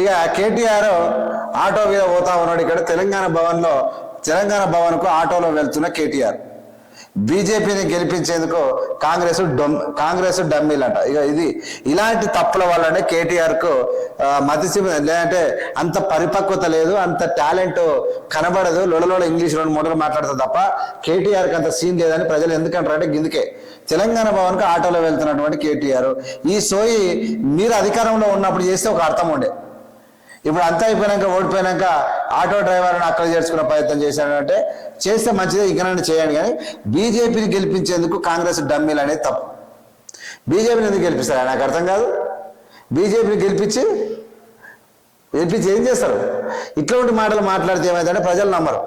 ఇక కేటీఆర్ ఆటో మీద పోతా ఉన్నాడు ఇక్కడ. తెలంగాణ భవన్లో తెలంగాణ భవన్కు ఆటోలో వెళ్తున్న కేటీఆర్. బీజేపీని గెలిపించేందుకు కాంగ్రెస్ డొమ్ కాంగ్రెస్ డమ్మీలంట. ఇక ఇది ఇలాంటి తప్పుల వల్లనే కేటీఆర్కు మతిసి లేదంటే అంత పరిపక్వత లేదు అంత టాలెంట్ కనబడదు. లొడలోడ ఇంగ్లీష్ రెండు మూడు మాట్లాడతారు తప్ప కేటీఆర్కి అంత సీన్ లేదని ప్రజలు ఎందుకంటారంటే గిందుకే. తెలంగాణ భవన్కి ఆటోలో వెళ్తున్నటువంటి కేటీఆర్ ఈ సోయి మీరు అధికారంలో ఉన్నప్పుడు చేస్తే ఒక అర్థం ఉండే. ఇప్పుడు అంతా అయిపోయినాక ఓడిపోయినాక ఆటో డ్రైవర్ని అక్కడ చేర్చుకునే ప్రయత్నం చేశాడంటే చేస్తే మంచిదే ఇంకనైనా చేయండి కానీ బీజేపీని గెలిపించేందుకు కాంగ్రెస్ డమ్మీలు అనేది తప్పు. బీజేపీని ఎందుకు గెలిపిస్తారు? నాకు అర్థం కాదు. బీజేపీని గెలిపించి గెలిపించి ఏం చేస్తారు? ఇట్లాంటి మాటలు మాట్లాడితే ఏమైందంటే ప్రజలు నమ్మరు.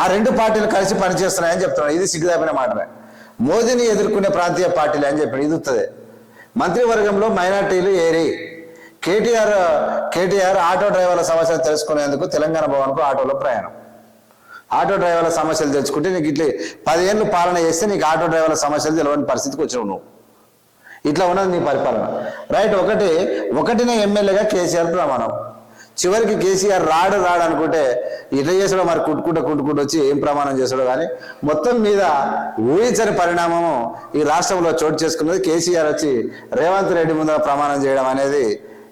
ఆ రెండు పార్టీలు కలిసి పనిచేస్తున్నాయని చెప్తున్నాడు ఇది సిగ్గుదాపిన మాటమే మోదీని ఎదుర్కొనే ప్రాంతీయ పార్టీలు అని చెప్పాడు ఇది వస్తుంది మంత్రివర్గంలో మైనార్టీలు ఏరి కేటీఆర్ కేటీఆర్ ఆటో డ్రైవర్ల సమస్యలు తెలుసుకునేందుకు తెలంగాణ భవన్కు ఆటోలో ప్రయాణం. ఆటో డ్రైవర్ల సమస్యలు తెలుసుకుంటే నీకు ఇట్లా పదిహేళ్ళు పాలన చేస్తే నీకు ఆటో డ్రైవర్ల సమస్యలు తెలియని పరిస్థితికి వచ్చినావు నువ్వు. ఇట్లా ఉన్నది నీ పరిపాలన. రైట్ ఒకటి ఒకటినే ఎమ్మెల్యేగా కేసీఆర్ ప్రమాణం. చివరికి కేసీఆర్ రాడు రాడు అనుకుంటే ఇట్లా చేసాడో మరి కుట్టుకుంటూ కుట్టుకుంటూ వచ్చి ఏం ప్రమాణం చేసాడో కానీ మొత్తం మీద ఊహించని పరిణామము ఈ రాష్ట్రంలో చోటు చేసుకున్నది కేసీఆర్ వచ్చి రేవంత్ రెడ్డి ముందర ప్రమాణం చేయడం అనేది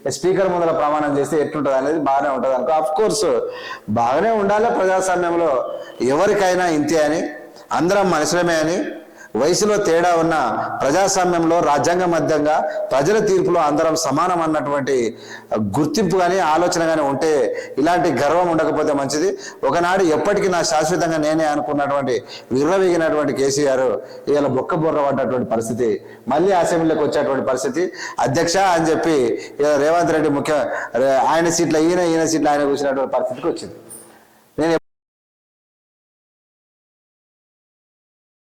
స్పీకర్ ముందర ప్రమాణం చేస్తే ఎట్లుంటుంది అనేది బాగానే ఉంటుంది అనుకో. అఫ్ కోర్స్ బాగానే ఉండాలి ప్రజాస్వామ్యంలో. ఎవరికైనా ఇంతే అని అందరం మనుషులమే అని వయసులో తేడా ఉన్న ప్రజాస్వామ్యంలో రాజ్యాంగబద్ధంగా ప్రజల తీర్పులో అందరం సమానం అన్నటువంటి గుర్తింపు కానీ ఆలోచన కానీ ఉంటే ఇలాంటి గర్వం ఉండకపోతే మంచిది. ఒకనాడు ఎప్పటికీ నా శాశ్వతంగా నేనే అనుకున్నటువంటి విర్రవీగినటువంటి కేసీఆర్ ఇవాళ బొక్క బుర్ర పడ్డటువంటి పరిస్థితి. మళ్ళీ అసెంబ్లీలోకి వచ్చేటువంటి పరిస్థితి. అధ్యక్ష అని చెప్పి ఇవాళ రేవంత్ రెడ్డి ముఖ్య ఆయన సీట్ల ఈయన ఈయన సీట్ల ఆయన కూర్చున్నటువంటి పరిస్థితికి వచ్చింది.